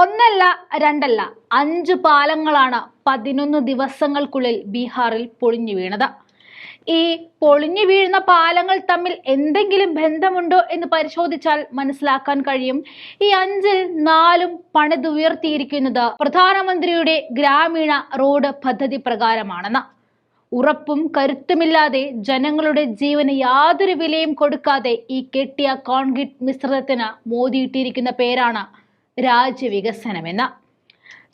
ഒന്നല്ല രണ്ടല്ല. അഞ്ച് പാലങ്ങളാണ് പതിനൊന്ന് ദിവസങ്ങൾക്കുള്ളിൽ ബീഹാറിൽ പൊളിഞ്ഞു വീണത്. ഈ പൊളിഞ്ഞു വീഴുന്ന പാലങ്ങൾ തമ്മിൽ എന്തെങ്കിലും ബന്ധമുണ്ടോ എന്ന് പരിശോധിച്ചാൽ മനസ്സിലാക്കാൻ കഴിയും. ഈ അഞ്ചിൽ നാലും പണിതുയർത്തിയിരിക്കുന്നത് പ്രധാനമന്ത്രിയുടെ ഗ്രാമീണ റോഡ് പദ്ധതി പ്രകാരമാണെന്ന്. ഉറപ്പും കരുത്തുമില്ലാതെ ജനങ്ങളുടെ ജീവന് യാതൊരു വിലയും കൊടുക്കാതെ ഈ കെട്ടിയ കോൺക്രീറ്റ് മിശ്രിതത്തിന് മോദിയിട്ടിരിക്കുന്ന പേരാണ് രാജ്യവികസനമെന്ന്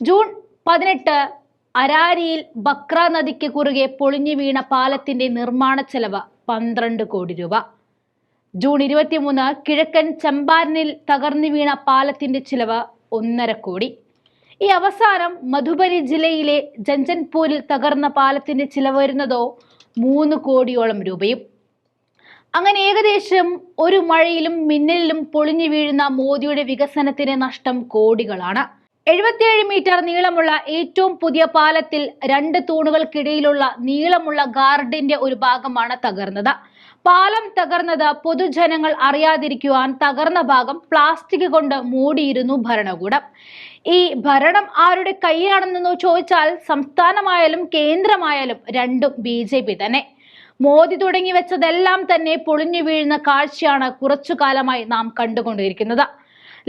ജൂൺ പതിനെട്ട് അരാരിയിൽ ബക്ര നദിക്ക് കുറുകെ പൊളിഞ്ഞു വീണ പാലത്തിന്റെ നിർമ്മാണ ചെലവ് പന്ത്രണ്ട് കോടി രൂപ. ജൂൺ ഇരുപത്തിമൂന്ന് കിഴക്കൻ ചമ്പാരനിൽ തകർന്നു വീണ പാലത്തിന്റെ ചിലവ് ഒന്നര കോടി. ഈ അവസാനം മധുബനി ജില്ലയിലെ ജഞ്ചൻപൂരിൽ തകർന്ന പാലത്തിന്റെ ചിലവ് വരുന്നതോ മൂന്ന് കോടിയോളം രൂപയും അങ്ങനെ ഏകദേശം ഒരു മഴയിലും മിന്നലിലും പൊളിഞ്ഞു വീഴുന്ന മോദിയുടെ വികസനത്തിന് നഷ്ടം കോടികളാണ്. എഴുപത്തിയേഴ് മീറ്റർ നീളമുള്ള ഏറ്റവും പുതിയ പാലത്തിൽ രണ്ട് തൂണുകൾക്കിടയിലുള്ള നീളമുള്ള ഗാർഡിന്റെ ഒരു ഭാഗമാണ് തകർന്നത്. പാലം തകർന്നത് പൊതുജനങ്ങൾ അറിയാതിരിക്കുവാൻ തകർന്ന ഭാഗം പ്ലാസ്റ്റിക് കൊണ്ട് മൂടിയിരുന്നു ഭരണകൂടം. ഈ ഭരണം ആരുടെ കൈയാണെന്നു ചോദിച്ചാൽ സംസ്ഥാനമായാലും കേന്ദ്രമായാലും രണ്ടും ബി തന്നെ. മോദി തുടങ്ങി വെച്ചതെല്ലാം തന്നെ പൊളിഞ്ഞു വീഴുന്ന കാഴ്ചയാണ് കുറച്ചു കാലമായി നാം കണ്ടുകൊണ്ടിരിക്കുന്നത്.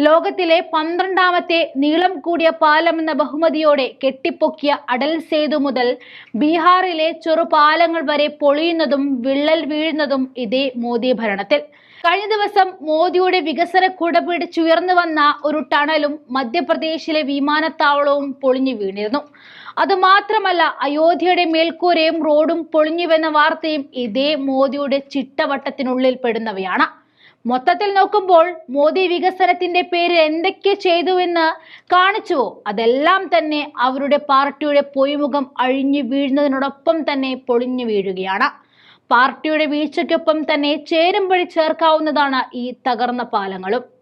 ലോകത്തിലെ പന്ത്രണ്ടാമത്തെ നീളം കൂടിയ പാലം എന്ന ബഹുമതിയോടെ കെട്ടിപ്പൊക്കിയ അടൽ സേതു മുതൽ ബീഹാറിലെ ചെറുപാലങ്ങൾ വരെ പൊളിയുന്നതും വിള്ളൽ വീഴുന്നതും ഇതേ മോദി ഭരണത്തിൽ. കഴിഞ്ഞ ദിവസം മോദിയുടെ വികസന കുട പിടിച്ചുയർന്നു വന്ന ഒരു ടണലും മധ്യപ്രദേശിലെ വിമാനത്താവളവും പൊളിഞ്ഞു വീണിരുന്നു. അതുമാത്രമല്ല അയോധ്യയുടെ മേൽക്കൂരയും റോഡും പൊളിഞ്ഞുവെന്ന വാർത്തയും ഇതേ മോദിയുടെ ചിട്ടവട്ടത്തിനുള്ളിൽ പെടുന്നവയാണ്. മൊത്തത്തിൽ നോക്കുമ്പോൾ മോദി വികസനത്തിന്റെ പേരിൽ എന്തൊക്കെ ചെയ്തുവെന്ന് കാണിച്ചുവോ? അതെല്ലാം തന്നെ അവരുടെ പാർട്ടിയുടെ പൊയ്മുഖം അഴിഞ്ഞു വീഴുന്നതിനോടൊപ്പം തന്നെ പൊളിഞ്ഞു വീഴുകയാണ്. പാർട്ടിയുടെ വീഴ്ചയ്ക്കൊപ്പം തന്നെ ചേരുംപടി ചേർക്കാവുന്നതാണ് ഈ തകർന്ന പാലങ്ങളും.